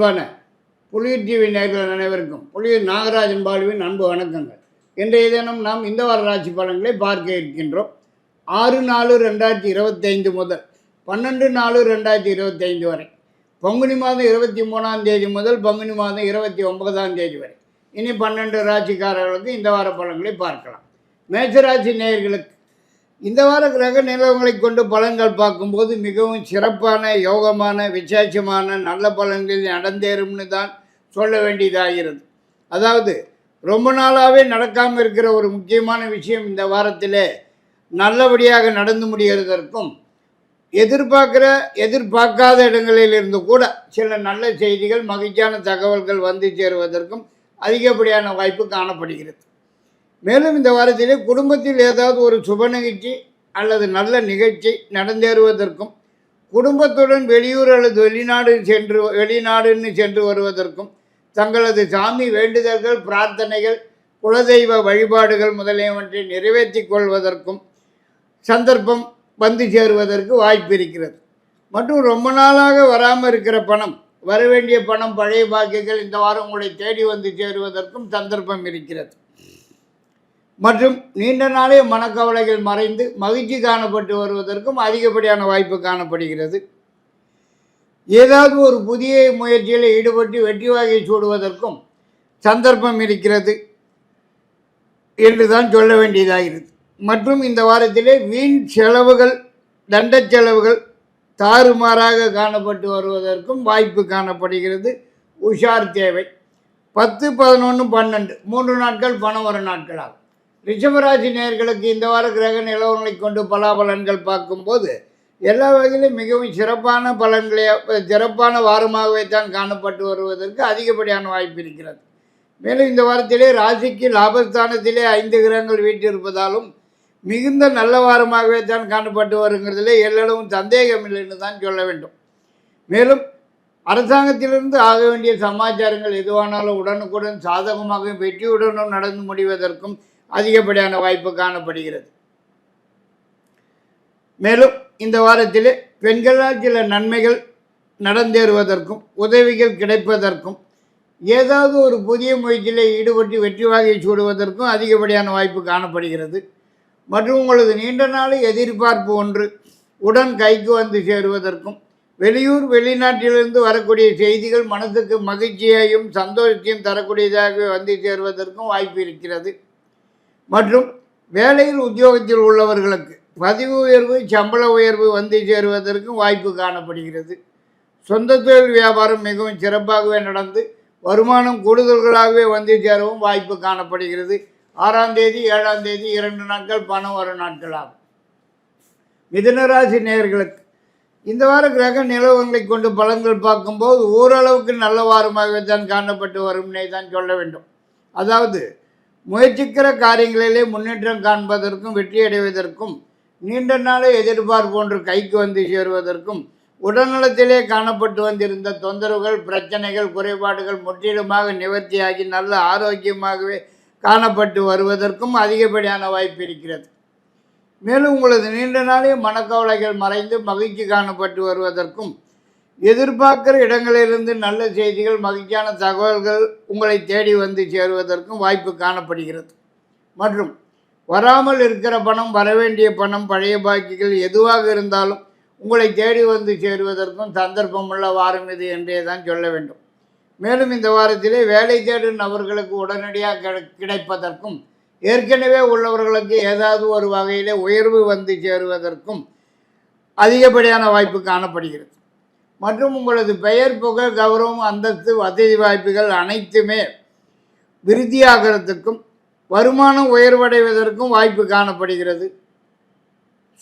அன்பான புலியூர் டிவி நேர்கள் அனைவருக்கும் புலியூர் நாகராஜன் பாலுவின் அன்பு வணக்கங்கள். இன்றைய தினம் நாம் இந்த வார ராசி பலன்களை பார்க்க இருக்கின்றோம். ஆறு நாலு ரெண்டாயிரத்தி இருபத்தைந்து முதல் பன்னெண்டு நாலு ரெண்டாயிரத்தி இருபத்தைந்து வரை. பங்குனி மாதம் இருபத்தி மூணாம் தேதி முதல் பங்குனி மாதம் இருபத்தி ஒன்பதாம் தேதி வரை. இனி பன்னெண்டு ராசிக்காரர்களுக்கு இந்த வார பலன்களை பார்க்கலாம். மேசராசி நேயர்களுக்கு இந்த வார கிரக நிலவங்களை கொண்டு பலன்கள் பார்க்கும்போது மிகவும் சிறப்பான யோகமான விசேஷமான நல்ல பலன்கள் நடந்தேறும்னு தான் சொல்ல வேண்டியதாகிறது. அதாவது ரொம்ப நாளாகவே நடக்காமல் இருக்கிற ஒரு முக்கியமான விஷயம் இந்த வாரத்தில் நல்லபடியாக நடந்து முடிகிறதற்கும் எதிர்பார்க்குற எதிர்பார்க்காத இடங்களில் இருந்து கூட சில நல்ல செய்திகள் மகிழ்ச்சியான தகவல்கள் வந்து சேருவதற்கும் அதிகப்படியான வாய்ப்பு காணப்படுகிறது. மேலும் இந்த வாரத்திலே குடும்பத்தில் ஏதாவது ஒரு சுப நிகழ்ச்சி அல்லது நல்ல நிகழ்ச்சி நடந்தேறுவதற்கும் குடும்பத்துடன் வெளியூர் அல்லது வெளிநாடு சென்று வெளிநாடுன்னு சென்று வருவதற்கும் தங்களது சாமி வேண்டுதல்கள் பிரார்த்தனைகள் குலதெய்வ வழிபாடுகள் முதலியவற்றை நிறைவேற்றிக் கொள்வதற்கும் சந்தர்ப்பம் வந்து சேருவதற்கு வாய்ப்பு இருக்கிறது. மற்றும் ரொம்ப நாளாக வராமல் இருக்கிற பணம் வரவேண்டிய பணம் பழைய பாக்கியங்கள் இந்த வாரம் உங்களை தேடி வந்து சேருவதற்கும் சந்தர்ப்பம் இருக்கிறது. மற்றும் நீண்ட நாளே மனக்கவலைகள் மறைந்து மகிழ்ச்சி காணப்பட்டு வருவதற்கும் அதிகப்படியான வாய்ப்பு காணப்படுகிறது. ஏதாவது ஒரு புதிய முயற்சியில் ஈடுபட்டு வெற்றி வாகை சூடுவதற்கும் சந்தர்ப்பம் இருக்கிறது என்று தான் சொல்ல வேண்டியதாகிறது. மற்றும் இந்த வாரத்திலே வீண் செலவுகள் தண்ட செலவுகள் தாறுமாறாக காணப்பட்டு வருவதற்கும் வாய்ப்பு காணப்படுகிறது. உஷார் தேவை. பத்து பதினொன்று பன்னெண்டு மூன்று நாட்கள் பணம் வர நாட்களாகும். ரிஷபராசி நேர்களுக்கு இந்த வார கிரக நிலவரங்களை கொண்டு பலாபலன்கள் பார்க்கும்போது எல்லா வகையிலும் மிகவும் சிறப்பான பலன்களை சிறப்பான வாரமாகவே தான் காணப்பட்டு வருவதற்கு அதிகப்படியான வாய்ப்பு இருக்கிறது. மேலும் இந்த வாரத்திலே ராசிக்கு லாபஸ்தானத்திலே ஐந்து கிரகங்கள் வீட்டிருப்பதாலும் மிகுந்த நல்ல வாரமாகவே தான் காணப்பட்டு வருங்கிறதுலே எல்லளவும் சந்தேகம் இல்லைன்னு தான் சொல்ல வேண்டும். மேலும் அரசாங்கத்திலிருந்து ஆக வேண்டிய சமாச்சாரங்கள் எதுவானாலும் உடனுக்குடன் சாதகமாகவும் வெற்றியுடனும் நடந்து முடிவதற்கும் அதிகப்படியான வாய்ப்பு காணப்படுகிறது. மேலும் இந்த வாரத்தில் பெண்களால் சில நன்மைகள் நடந்தேறுவதற்கும் உதவிகள் கிடைப்பதற்கும் ஏதாவது ஒரு புதிய முயற்சியில் ஈடுபட்டு வெற்றி வாகை சூடுவதற்கும் அதிகப்படியான வாய்ப்பு காணப்படுகிறது. மற்றும் உங்களது நீண்ட நாள் எதிர்பார்ப்பு ஒன்று உடன் கைக்கு வந்து சேருவதற்கும் வெளியூர் வெளிநாட்டிலிருந்து வரக்கூடிய செய்திகள் மனதுக்கு மகிழ்ச்சியையும் சந்தோஷத்தையும் தரக்கூடியதாக வந்து சேருவதற்கும் வாய்ப்பு இருக்கிறது. மற்றும் வேலையில் உத்தியோகத்தில் உள்ளவர்களுக்கு பதவி உயர்வு சம்பள உயர்வு வந்து சேருவதற்கும் வாய்ப்பு காணப்படுகிறது. சொந்த தொழில் வியாபாரம் மிகவும் சிறப்பாகவே நடந்து வருமானம் கூடுதல்களாகவே வந்து சேரவும் வாய்ப்பு காணப்படுகிறது. ஆறாம் தேதி ஏழாம் தேதி இரண்டு நாட்கள் பணம் வரும் நாட்கள் ஆகும். மிதுனராசி நேயர்களுக்கு இந்த வார கிரக நிலவரங்களை கொண்டு பலன்கள் பார்க்கும்போது ஓரளவுக்கு நல்ல வாரமாகவே தான் காணப்பட்டு வரும்னே தான் சொல்ல வேண்டும். அதாவது முயற்சிக்கிற காரியங்களிலே முன்னேற்றம் காண்பதற்கும் வெற்றியடைவதற்கும் நீண்ட நாளே எதிர்பார்ப்போன்று கைக்கு வந்து சேருவதற்கும் உடல்நலத்திலே காணப்பட்டு வந்திருந்த தொந்தரவுகள் பிரச்சனைகள் குறைபாடுகள் முற்றிலுமாக நிவர்த்தியாகி நல்ல ஆரோக்கியமாகவே காணப்பட்டு வருவதற்கும் அதிகப்படியான வாய்ப்பு இருக்கிறது. மேலும் உங்களது நீண்ட நாளே மனக்கவலைகள் மறைந்து மகிழ்ச்சி காணப்பட்டு வருவதற்கும் எதிர்பார்க்கிற இடங்களிலிருந்து நல்ல செய்திகள் மகிழ்ச்சியான தகவல்கள் உங்களை தேடி வந்து சேருவதற்கும் வாய்ப்பு காணப்படுகிறது. மற்றும் வராமல் இருக்கிற பணம் வரவேண்டிய பணம் பழைய பாக்கிகள் எதுவாக இருந்தாலும் உங்களை தேடி வந்து சேருவதற்கும் சந்தர்ப்பமுள்ள வாரம் இது என்றே தான் சொல்ல வேண்டும். மேலும் இந்த வாரத்திலே வேலை தேடும் நபர்களுக்கு உடனடியாக கிடைப்பதற்கும் ஏற்கனவே உள்ளவர்களுக்கு ஏதாவது ஒரு வகையிலே உயர்வு வந்து சேருவதற்கும் அதிகப்படியான வாய்ப்பு காணப்படுகிறது. மற்றும் உங்களது பெயர் புகழ் கௌரவம் அந்தஸ்து வசதி வாய்ப்புகள் அனைத்துமே விருத்தியாகிறதுக்கும் வருமானம் உயர்வடைவதற்கும் வாய்ப்பு காணப்படுகிறது.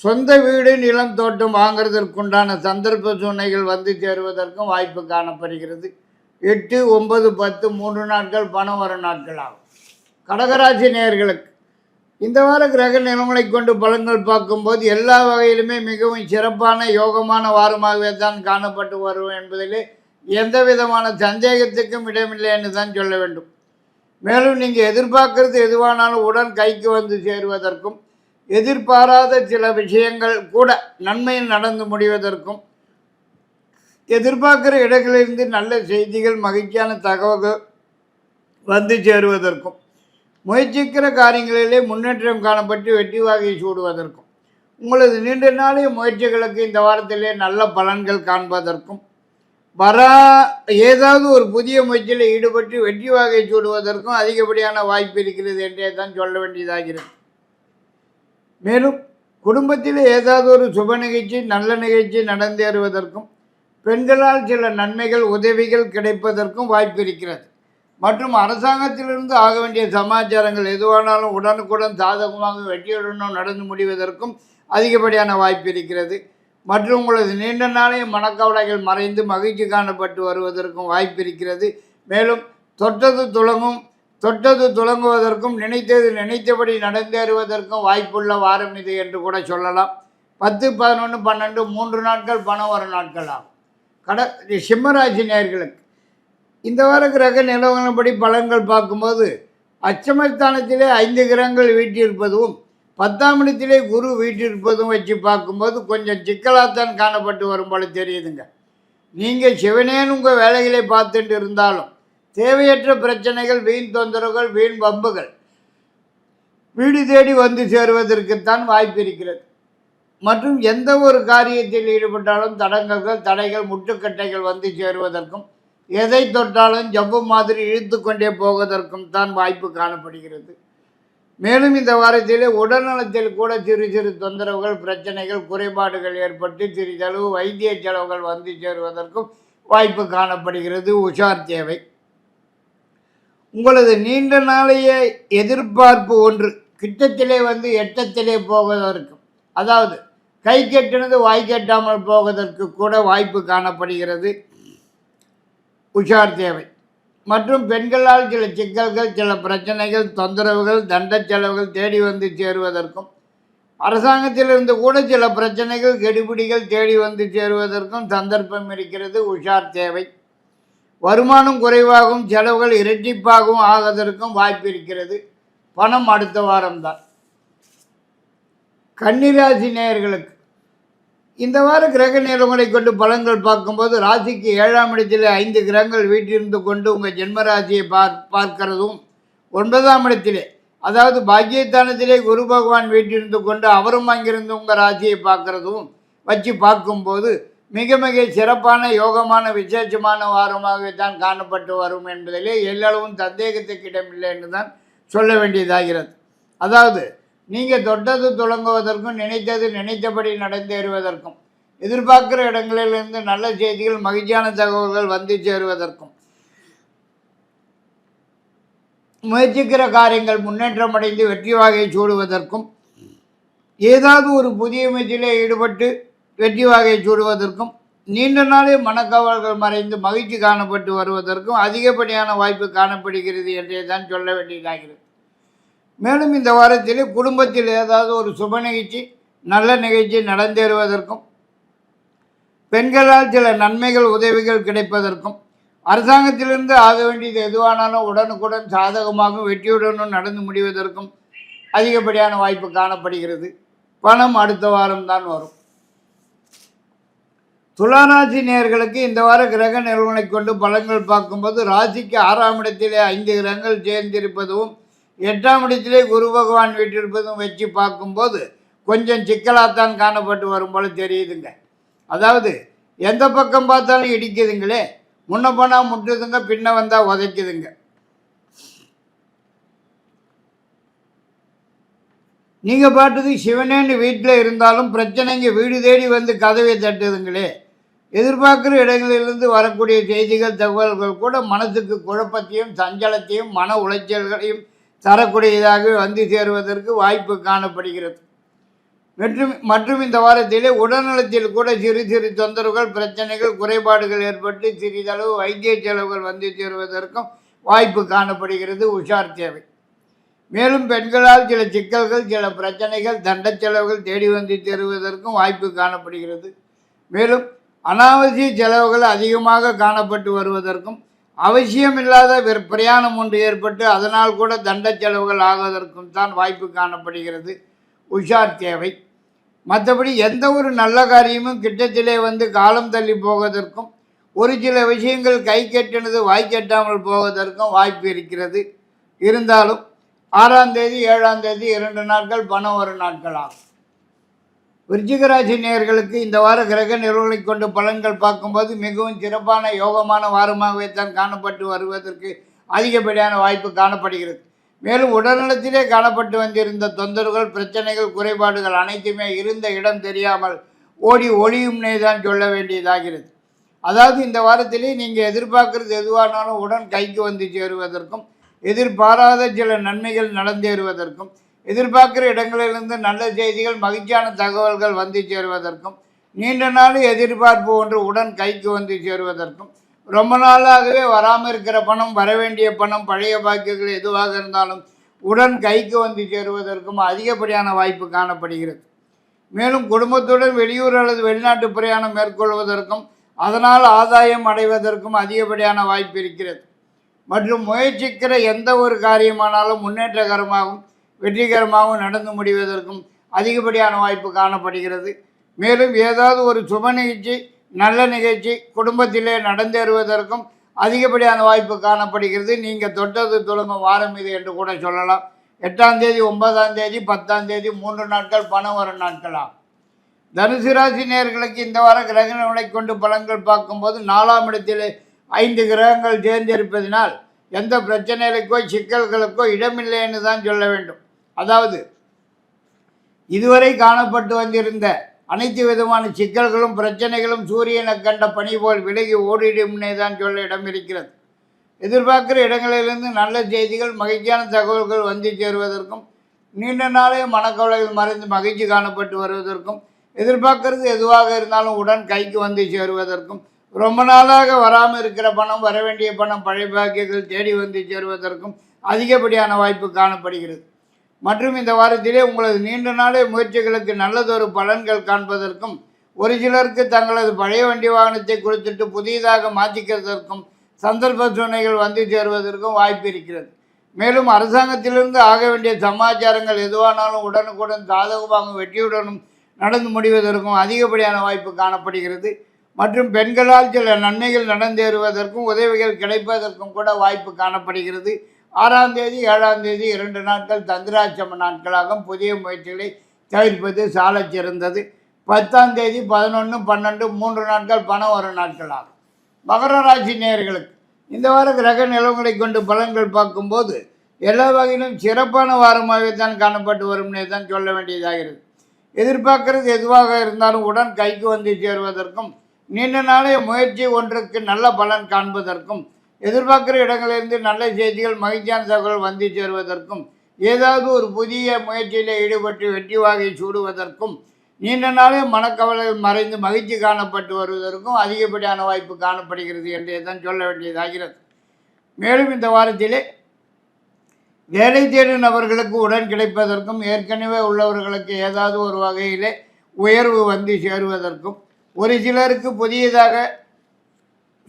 சொந்த வீடு நிலம் தோட்டம் வாங்குறதற்குண்டான சந்தர்ப்ப சூழ்நிலைகள் வந்து சேருவதற்கும் வாய்ப்பு காணப்படுகிறது. எட்டு ஒன்பது பத்து மூன்று நாட்கள் பணம் வர நாட்கள் ஆகும் கடகராசி நேர்களுக்கு இந்த வார கிரக நிலங்களை கொண்டு பலன்கள் பார்க்கும்போது எல்லா வகையிலுமே மிகவும் சிறப்பான யோகமான வாரமாகவே தான் காணப்பட்டு வரும் என்பதிலே எந்த விதமான சந்தேகத்துக்கும் இடமில்லை என்று தான் சொல்ல வேண்டும். மேலும் நீங்கள் எதிர்பார்க்கறது எதுவானாலும் உடன் கைக்கு வந்து சேருவதற்கும் எதிர்பாராத சில விஷயங்கள் கூட நன்மையில் நடந்து முடிவதற்கும் எதிர்பார்க்குற இடங்களிலிருந்து நல்ல செய்திகள் மகிழ்ச்சியான தகவல்கள் வந்து சேருவதற்கும். முயற்சிக்கிற காரியங்களிலே முன்னேற்றம் காணப்பட்டு வெற்றி வாகை சூடுவதற்கும் உங்களது நீண்ட நாளைய முயற்சிகளுக்கு இந்த வாரத்திலே நல்ல பலன்கள் காண்பதற்கும் வரா ஏதாவது ஒரு புதிய முயற்சியில் ஈடுபட்டு வெற்றி வாகை சூடுவதற்கும் அதிகப்படியான வாய்ப்பு இருக்கிறது என்றே தான் சொல்ல வேண்டியதாகிறது. மேலும் குடும்பத்தில் ஏதாவது ஒரு சுப நிகழ்ச்சி நல்ல நிகழ்ச்சி நடந்தேறுவதற்கும் பெண்களால் சில நன்மைகள் உதவிகள் கிடைப்பதற்கும் வாய்ப்பு இருக்கிறது. மற்றும் அரசாங்கத்திலிருந்து ஆக வேண்டிய சமாச்சாரங்கள் எதுவானாலும் உடனுக்குடன் சாதகமாக வெற்றியுடனும் நடந்து முடிவதற்கும் அதிகப்படியான வாய்ப்பு இருக்கிறது. மற்றும் உங்களது நீண்ட நாளைய மனக்கவலைகள் மறைந்து மகிழ்ச்சி காணப்பட்டு வருவதற்கும் வாய்ப்பு இருக்கிறது. மேலும் தொட்டது துளங்கும் தொட்டது துளங்குவதற்கும் நினைத்தது நினைத்தபடி நடந்தேறுவதற்கும் வாய்ப்புள்ள வாரம் இது என்று கூட சொல்லலாம். பத்து பதினொன்று பன்னெண்டு மூன்று நாட்கள் பணம் வரும் நாட்கள் ஆகும். கட சிம்மராசி நேர்களுக்கு இந்த வார கிரக நிலவரப்படி பலன்கள் பார்க்கும்போது அச்சமஸ்தானத்திலே ஐந்து கிரகங்கள் வீட்டிருப்பதும் பத்தாம் இடத்திலே குரு வீட்டிருப்பதும் வச்சு பார்க்கும்போது கொஞ்சம் சிக்கலாகத்தான் காணப்பட்டு வரும் போல தெரியுதுங்க. நீங்கள் சிவனேன்னு உங்கள் வேலைகளை பார்த்துட்டு இருந்தாலும் தேவையற்ற பிரச்சனைகள் வீண் தொந்தரவுகள் வீண் வம்புகள் வீடு தேடி வந்து சேருவதற்குத்தான் வாய்ப்பு இருக்கிறது. மற்றும் எந்த ஒரு காரியத்தில் ஈடுபட்டாலும் தடங்கல்கள் தடைகள் முட்டுக்கட்டைகள் வந்து சேருவதற்கும் எதை தொட்டாலும் ஜவ்வு மாதிரி இழுத்து கொண்டே போவதற்கும் தான் வாய்ப்பு காணப்படுகிறது. மேலும் இந்த வாரத்திலே உடல்நலத்தில் கூட சிறு சிறு தொந்தரவுகள் பிரச்சனைகள் குறைபாடுகள் ஏற்பட்டு சிறிதளவு வைத்திய செலவுகள் வந்து சேருவதற்கும் வாய்ப்பு காணப்படுகிறது. உஷார் தேவை உங்களது நீண்ட நாளைய எதிர்பார்ப்பு ஒன்று கிட்டத்திலே வந்து எட்டத்திலே போவதற்கும் அதாவது கை கெட்டினது வாய் கெட்டாமல் போவதற்கு கூட வாய்ப்பு காணப்படுகிறது. உஷார் தேவை. மற்றும் பெண்களால் சில சிக்கல்கள் சில பிரச்சனைகள் தொந்தரவுகள் தண்ட செலவுகள் தேடி வந்து சேருவதற்கும் அரசாங்கத்திலிருந்து கூட சில பிரச்சனைகள் கெடுபிடிகள் தேடி வந்து சேருவதற்கும் சந்தர்ப்பம் இருக்கிறது உஷார் தேவை. வருமானம் குறைவாகவும் செலவுகள் இரட்டிப்பாகவும் ஆவதற்கும் வாய்ப்பு இருக்கிறது. பணம் அடுத்த வாரம்தான். கன்னிராசி நேயர்களுக்கு இந்த வார கிரக நிலவங்களை கொண்டு பலன்கள் பார்க்கும்போது ராசிக்கு ஏழாம் இடத்தில் ஐந்து கிரகங்கள் வீட்டிலிருந்து கொண்டு உங்கள் ஜென்ம ராசியை பார் பார்க்கிறதும் ஒன்பதாம் இடத்திலே. அதாவது பாக்கியஸ்தானத்திலே குரு பகவான் வீட்டிலிருந்து கொண்டு அவரும் அங்கிருந்து உங்கள் ராசியை பார்க்கறதும் வச்சு பார்க்கும்போது மிக மிக சிறப்பான யோகமான விசேஷமான வாரமாகவே தான் காணப்பட்டு வரும் என்பதிலே எல்லளவும் சந்தேகத்துக்கு இடமில்லை என்று தான் சொல்ல வேண்டியதாகிறது. அதாவது நீங்கள் தொட்டது துளங்குவதற்கும் நினைத்தது நினைத்தபடி நடந்தேறுவதற்கும் எதிர்பார்க்குற இடங்களிலிருந்து நல்ல செய்திகள் மகிழ்ச்சியான தகவல்கள் வந்து சேருவதற்கும். முயற்சிக்கிற காரியங்கள் முன்னேற்றம் அடைந்து வெற்றி வாகை சூடுவதற்கும் ஏதாவது ஒரு புதிய முயற்சியிலே ஈடுபட்டு வெற்றி வாகை சூடுவதற்கும் நீண்ட நாளே மனக்கவல்கள் மறைந்து மகிழ்ச்சி காணப்பட்டு வருவதற்கும் அதிகப்படியான வாய்ப்பு காணப்படுகிறது என்றே தான் சொல்ல வேண்டியதாகிறது. மேலும் இந்த வாரத்தில் குடும்பத்தில் ஏதாவது ஒரு சுப நிகழ்ச்சி நல்ல நிகழ்ச்சி நடந்தேறுவதற்கும் பெண்களால் சில நன்மைகள் உதவிகள் கிடைப்பதற்கும் அரசாங்கத்திலிருந்து ஆக வேண்டியது எதுவானாலும் உடனுக்குடன் சாதகமாகவும் வெற்றியுடனும் நடந்து முடிவதற்கும் அதிகப்படியான வாய்ப்பு காணப்படுகிறது. பணம் அடுத்த வாரம் தான் வரும். துளாராசி நேயர்களுக்கு இந்த வார கிரக நிறுவனை கொண்டு பலன்கள் பார்க்கும்போது ராசிக்கு ஆறாம் இடத்திலே ஐந்து கிரகங்கள் சேர்ந்திருப்பதும் எட்டாம் இடத்திலே குரு பகவான் வீட்டிருப்பதும் வச்சு பார்க்கும்போது கொஞ்சம் சிக்கலாகத்தான் காணப்பட்டு வரும் போல தெரியுதுங்க. அதாவது எந்த பக்கம் பார்த்தாலும் இடிக்குதுங்களே முன்ன போனால் முட்டுதுங்க பின்ன வந்தால் உதைக்குதுங்க. நீங்கள் பாட்டுக்கு சிவனேன்னு வீட்டில் இருந்தாலும் பிரச்சனைங்க வீடு தேடி வந்து கதவை தட்டுதுங்களே எதிர்பார்க்குற இடங்களிலிருந்து வரக்கூடிய செய்திகள் தகவல்கள் கூட மனதுக்கு குழப்பத்தையும் சஞ்சலத்தையும் மன உளைச்சல்களையும் தரக்கூடியதாக வந்து சேருவதற்கு வாய்ப்பு காணப்படுகிறது. மற்றும் மற்றும் இந்த வாரத்திலே உடல்நலத்தில் கூட சிறு சிறு தொந்தரவுகள் பிரச்சனைகள் குறைபாடுகள் ஏற்பட்டு சிறிதளவு வைத்திய செலவுகள் வந்து சேருவதற்கும் வாய்ப்பு காணப்படுகிறது. உஷார் தேவை மேலும் பெண்களால் சில சிக்கல்கள் சில பிரச்சனைகள் தண்ட செலவுகள் தேடி வந்து சேருவதற்கும் வாய்ப்பு காணப்படுகிறது. மேலும் அனாவசிய செலவுகள் அதிகமாக காணப்பட்டு வருவதற்கும் அவசியமில்லாத வெற் பிரயாணம் ஒன்று ஏற்பட்டு அதனால் கூட தண்ட செலவுகள் ஆவதற்கும் தான் வாய்ப்பு காணப்படுகிறது. உஷார் தேவை. மற்றபடி எந்த ஒரு நல்ல காரியமும் கிட்டத்திலே வந்து காலம் தள்ளி போவதற்கும் ஒரு சில விஷயங்கள் கை கெட்டினது வாய் கெட்டாமல் போவதற்கும் வாய்ப்பு இருக்கிறது. இருந்தாலும் ஆறாம் தேதி ஏழாம் தேதி இரண்டு நாட்கள் பணம் ஒரு நாட்கள் ஆகும். விருச்சிகராசி நேர்களுக்கு இந்த வார கிரக நிறுவனங்களை கொண்டு பலன்கள் பார்க்கும்போது மிகவும் சிறப்பான யோகமான வாரமாகவே தான் காணப்பட்டு வருவதற்கு அதிகப்படியான வாய்ப்பு காணப்படுகிறது. மேலும் உடல்நலத்திலே காணப்பட்டு வந்திருந்த தொந்தரவுகள் பிரச்சனைகள் குறைபாடுகள் அனைத்துமே இருந்த இடம் தெரியாமல் ஓடி ஒளியும்னே தான் சொல்ல வேண்டியதாகிறது. அதாவது இந்த வாரத்திலே நீங்கள் எதிர்பார்க்கறது எதுவானாலும் உடன் கைக்கு வந்து சேருவதற்கும் எதிர்பாராத சில நன்மைகள் நடந்தேறுவதற்கும் எதிர்பார்க்கிற இடங்களிலிருந்து நல்ல செய்திகள் மகிழ்ச்சியான தகவல்கள் வந்து சேருவதற்கும் நீண்ட நாள் எதிர்பார்ப்பு ஒன்று உடன் கைக்கு வந்து சேருவதற்கும் ரொம்ப நாளாகவே வராமல் இருக்கிற பணம் வரவேண்டிய பணம் பழைய பாக்கியங்கள் எதுவாக இருந்தாலும் உடன் கைக்கு வந்து சேருவதற்கும் அதிகப்படியான வாய்ப்பு காணப்படுகிறது. மேலும் குடும்பத்துடன் வெளியூர் அல்லது வெளிநாட்டு பிரயாணம் மேற்கொள்வதற்கும் அதனால் ஆதாயம் அடைவதற்கும் அதிகப்படியான வாய்ப்பு இருக்கிறது. மற்றும் முயற்சிக்கிற எந்த ஒரு காரியமானாலும் முன்னேற்றகரமாகவும் வெற்றிகரமாகவும் நடந்து முடிவதற்கும் அதிகப்படியான வாய்ப்பு காணப்படுகிறது. மேலும் ஏதாவது ஒரு சுப நிகழ்ச்சி நல்ல நிகழ்ச்சி குடும்பத்திலே நடந்தேறுவதற்கும் அதிகப்படியான வாய்ப்பு காணப்படுகிறது. நீங்கள் தொட்டது தொடங்கும் வாரம் இது என்று கூட சொல்லலாம். எட்டாம் தேதி ஒன்பதாம் தேதி பத்தாம் தேதி மூன்று நாட்கள் பணம் வரும் நாட்களாக தனுசு ராசி நேர்களுக்கு இந்த வார கிரகணங்களை கொண்டு பலன்கள் பார்க்கும்போது நாலாம் இடத்திலே ஐந்து கிரகங்கள் சேர்ந்திருப்பதினால் எந்த பிரச்சனைகளுக்கோ சிக்கல்களுக்கோ இடமில்லைன்னு தான் சொல்ல வேண்டும். அதாவது இதுவரை காணப்பட்டு வந்திருந்த அனைத்து விதமான சிக்கல்களும் பிரச்சனைகளும் சூரியனை கண்ட பனி போல் விலகி ஓடிடும்னே தான் சொல்ல இடம் இருக்கிறது. எதிர்பார்க்கிற இடங்களிலிருந்து நல்ல செய்திகள் மகிழ்ச்சியான தகவல்கள் வந்து சேருவதற்கும் நீண்ட நாளே மனக்கவலைகள் மறைந்து மகிழ்ச்சி காணப்பட்டு வருவதற்கும் எதிர்பார்க்கறது எதுவாக இருந்தாலும் உடன் கைக்கு வந்து சேருவதற்கும் ரொம்ப நாளாக வராமல் இருக்கிற பணம் வர வேண்டிய பணம் பழைய பாக்கியங்கள் தேடி வந்து சேருவதற்கும் அதிகப்படியான வாய்ப்பு காணப்படுகிறது. மற்றும் இந்த வாரத்திலே உங்களது நீண்ட நாளே முயற்சிகளுக்கு நல்லதொரு பலன்கள் காண்பதற்கும் ஒரு சிலருக்கு தங்களது பழைய வண்டி வாகனத்தை கொடுத்துட்டு புதியதாக மாற்றிக்கிறதற்கும் சந்தர்ப்ப சூழ்நிலைகள் வந்து சேருவதற்கும் வாய்ப்பு இருக்கிறது. மேலும் அரசாங்கத்திலிருந்து ஆக வேண்டிய சமாச்சாரங்கள் எதுவானாலும் உடனுக்குடன் சாதகமாக வெற்றியுடனும் நடந்து முடிவதற்கும் அதிகப்படியான வாய்ப்பு காணப்படுகிறது. மற்றும் பெண்களால் சில நன்மைகள் நடந்தேறுவதற்கும் உதவிகள் கிடைப்பதற்கும் கூட வாய்ப்பு காணப்படுகிறது. ஆறாம் தேதி ஏழாம் தேதி இரண்டு நாட்கள் தந்திராட்சம நாட்களாக புதிய முயற்சிகளை தவிர்ப்பது சாலச் சிறந்தது. பத்தாம் தேதி பதினொன்று பன்னெண்டு மூன்று நாட்கள் பணம் வரும் நாட்களாகும். மகர ராசி நேயர்களுக்கு இந்த வார கிரக நிலவுகளை கொண்டு பலன்கள் பார்க்கும்போது எல்லா வகையிலும் சிறப்பான வாரமாகவே தான் காணப்பட்டு வரும்னே தான் சொல்ல வேண்டியதாகிறது எதிர்பார்க்கறது எதுவாக இருந்தாலும் உடன் கைக்கு வந்து சேருவதற்கும் நீண்ட நாளைய முயற்சி ஒன்றுக்கு நல்ல பலன் காண்பதற்கும் எதிர்பார்க்கிற இடங்களிலிருந்து நல்ல செய்திகள் மகிழ்ச்சியான தகவல் வந்து சேருவதற்கும் ஏதாவது ஒரு புதிய முயற்சியில் ஈடுபட்டு வெற்றி வாகை சூடுவதற்கும் நீண்ட நாளே மனக்கவலைகள் மறைந்து மகிழ்ச்சி காணப்பட்டு வருவதற்கும் அதிகப்படியான வாய்ப்பு காணப்படுகிறது என்றே தான் சொல்ல வேண்டியதாகிறது. மேலும் இந்த வாரத்திலே வேலை தேடும் நபர்களுக்கு உடன் கிடைப்பதற்கும் ஏற்கனவே உள்ளவர்களுக்கு ஏதாவது ஒரு வகையிலே உயர்வு வந்து சேருவதற்கும் ஒரு சிலருக்கு புதியதாக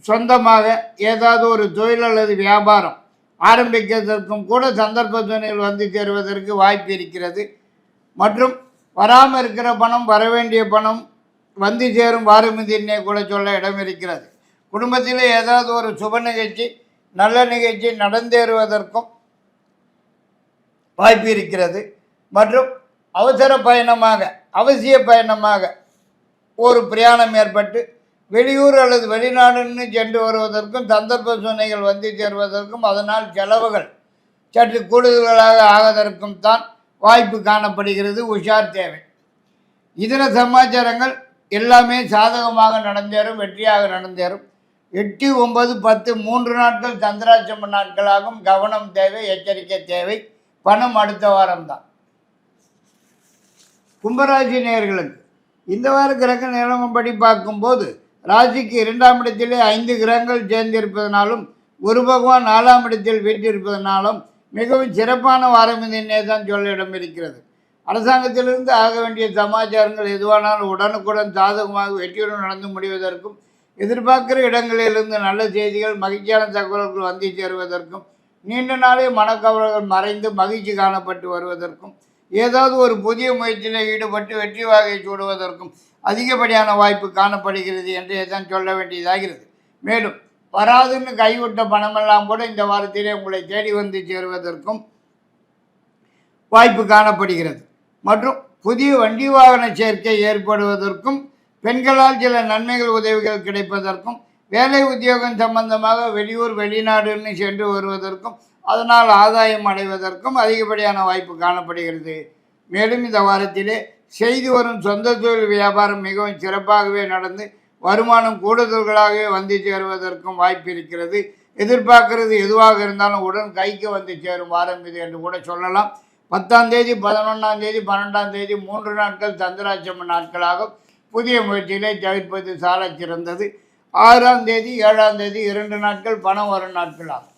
சொந்தமாக ஏதாவது ஒரு தொழில் அல்லது வியாபாரம் ஆரம்பிக்கிறதற்கும் கூட சந்தர்ப்ப துணைகள் வந்து சேருவதற்கு வாய்ப்பு இருக்கிறது. மற்றும் வராமல் இருக்கிற பணம் வர வேண்டிய பணம் வந்து சேரும் வாரமிதினே கூட சொல்ல இடம் இருக்கிறது. குடும்பத்தில் ஏதாவது ஒரு சுப நிகழ்ச்சி நல்ல நிகழ்ச்சி நடந்தேறுவதற்கும் வாய்ப்பு இருக்கிறது. மற்றும் அவசர பயணமாக அவசிய பயணமாக ஒரு பிரயாணம் ஏற்பட்டு வெளியூர் அல்லது வெளிநாடுன்னு சென்று வருவதற்கும் சந்தர்ப்ப சூழ்நிலைகள் வந்து சேர்வதற்கும் அதனால் செலவுகள் சற்று கூடுதலாக ஆவதற்கும் தான் வாய்ப்பு காணப்படுகிறது உஷார் தேவை. இதர சமாச்சாரங்கள் எல்லாமே சாதகமாக நடந்தேறும் வெற்றியாக நடந்தேறும். எட்டு ஒன்பது பத்து மூன்று நாட்கள் சந்திராட்சம நாட்களாகும். கவனம் தேவை எச்சரிக்கை தேவை. பணம் அடுத்த வாரம்தான். கும்பராசி நேயர்களுக்கு இந்த வார கிரக நிலமப்படி பார்க்கும்போது ராசிக்கு இரண்டாம் இடத்திலே ஐந்து கிரகங்கள் சேர்ந்திருப்பதனாலும் குரு பகவான் நாலாம் இடத்தில் வீட்டிருப்பதனாலும் மிகவும் சிறப்பான வாரம் என்னே தான் சொல்ல இடம் இருக்கிறது. அரசாங்கத்திலிருந்து ஆக வேண்டிய சமாச்சாரங்கள் எதுவானாலும் உடனுக்குடன் சாதகமாக வெற்றியுடன் நடந்து முடிவதற்கும் எதிர்பார்க்கிற இடங்களிலிருந்து நல்ல செய்திகள் மகிழ்ச்சியான தகவல்கள் வந்து சேருவதற்கும் நீண்ட நாளே மனக்கவலைகள் மறைந்து மகிழ்ச்சி காணப்பட்டு வருவதற்கும் ஏதாவது ஒரு புதிய முயற்சியில் ஈடுபட்டு வெற்றி வாகை சூடுவதற்கும் அதிகப்படியான வாய்ப்பு காணப்படுகிறது என்றே தான் சொல்ல வேண்டியதாகிறது. மேலும் வராதுன்னு கைவிட்ட பணமெல்லாம் கூட இந்த வாரத்திலே உங்களை தேடி வந்து சேருவதற்கும் வாய்ப்பு காணப்படுகிறது. மற்றும் புதிய வண்டி வாகன சேர்க்கை ஏற்படுவதற்கும் பெண்களால் சில நன்மைகள் உதவிகள் கிடைப்பதற்கும் வேலை உத்தியோகம் சம்பந்தமாக வெளியூர் வெளிநாடுன்னு சென்று வருவதற்கும் அதனால் ஆதாயம் அடைவதற்கும் அதிகப்படியான வாய்ப்பு காணப்படுகிறது. மேலும் இந்த வாரத்திலே செய்து வரும் சொந்த தொழில் வியாபாரம் மிகவும் சிறப்பாகவே நடந்து வருமானம் கூடுதல்களாகவே வந்து சேருவதற்கும் வாய்ப்பு இருக்கிறது. எதிர்பார்க்கிறது எதுவாக இருந்தாலும் உடன் கைக்கு வந்து சேரும் வாரம் இது என்று கூட சொல்லலாம். பத்தாம் தேதி பதினொன்றாம் தேதி பன்னெண்டாம் தேதி மூன்று நாட்கள் சந்திராட்சம நாட்களாக புதிய முயற்சிகளை தவிர்ப்பது சால சிறந்தது. ஆறாம் தேதி ஏழாம் தேதி இரண்டு நாட்கள் பணம் வரும் நாட்களாகும்.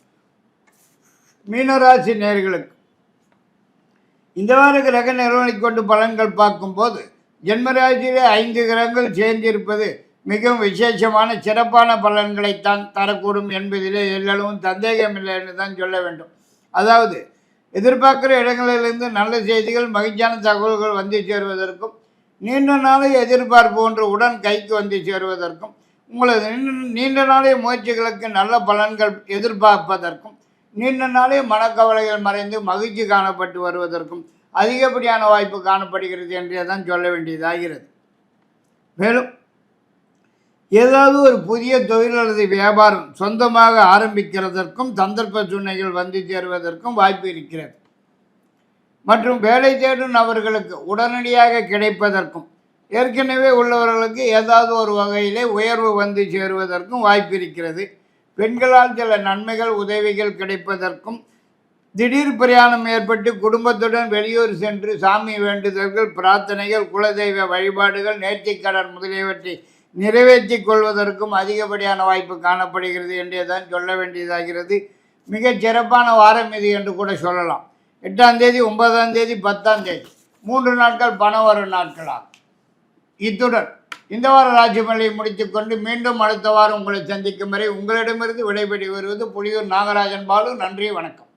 மீனராசி நேர்களுக்கு இந்த வார கிரக நிறுவனை கொண்டு பலன்கள் பார்க்கும்போது ஜென்மராசியிலே ஐந்து கிரகங்கள் சேர்ந்திருப்பது மிகவும் விசேஷமான சிறப்பான பலன்களைத்தான் தரக்கூடும் என்பதிலே எல்லளவும் சந்தேகமில்லை என்று தான் சொல்ல வேண்டும். அதாவது எதிர்பார்க்கிற இடங்களிலிருந்து நல்ல செய்திகள் மகிழ்ச்சியான தகவல்கள் வந்து சேருவதற்கும் நீண்ட நாளை எதிர்பார்ப்பு ஒன்று உடன் கைக்கு வந்து சேருவதற்கும் உங்களது நீண்ட- நீண்ட நாளைய முயற்சிகளுக்கு நல்ல பலன்கள் எதிர்பார்ப்பதற்கும் நீண்ட நாளே மனக்கவலைகள் மறைந்து மகிழ்ச்சி காணப்பட்டு வருவதற்கும் அதிகப்படியான வாய்ப்பு காணப்படுகிறது என்றே தான் சொல்ல வேண்டியதாகிறது. மேலும் ஏதாவது ஒரு புதிய தொழில் அல்லது வியாபாரம் சொந்தமாக ஆரம்பிக்கிறதற்கும் சந்தர்ப்ப சூழ்நிலைகள் வந்து சேருவதற்கும் வாய்ப்பு இருக்கிறது. மற்றும் வேலை தேடும் நபர்களுக்கு உடனடியாக கிடைப்பதற்கும் ஏற்கனவே உள்ளவர்களுக்கு ஏதாவது ஒரு வகையிலே உயர்வு வந்து சேருவதற்கும் வாய்ப்பு இருக்கிறது. பெண்களால் சில நன்மைகள் உதவிகள் கிடைப்பதற்கும் திடீர் பிரயாணம் ஏற்பட்டு குடும்பத்துடன் வெளியூர் சென்று சாமி வேண்டுதல்கள் பிரார்த்தனைகள் குலதெய்வ வழிபாடுகள் நேர்த்திக்கடன் முதலியவற்றை நிறைவேற்றிக் கொள்வதற்கும் அதிகப்படியான வாய்ப்பு காணப்படுகிறது என்றே தான் சொல்ல வேண்டியதாகிறது. மிகச் சிறப்பான வாரம் இது என்று கூட சொல்லலாம். எட்டாம் தேதி ஒன்பதாம் தேதி பத்தாம் தேதி மூன்று நாட்கள் பணம் வரும் நாட்களாகும். இத்துடன் இந்த வார ராஜ்யமலை முடித்துக்கொண்டு மீண்டும் அடுத்த வாரம் உங்களை சந்திக்கும் வரை உங்களிடமிருந்து விடைபெற்று வருவது புலியூர் நாகராஜன் பாலு. நன்றி வணக்கம்.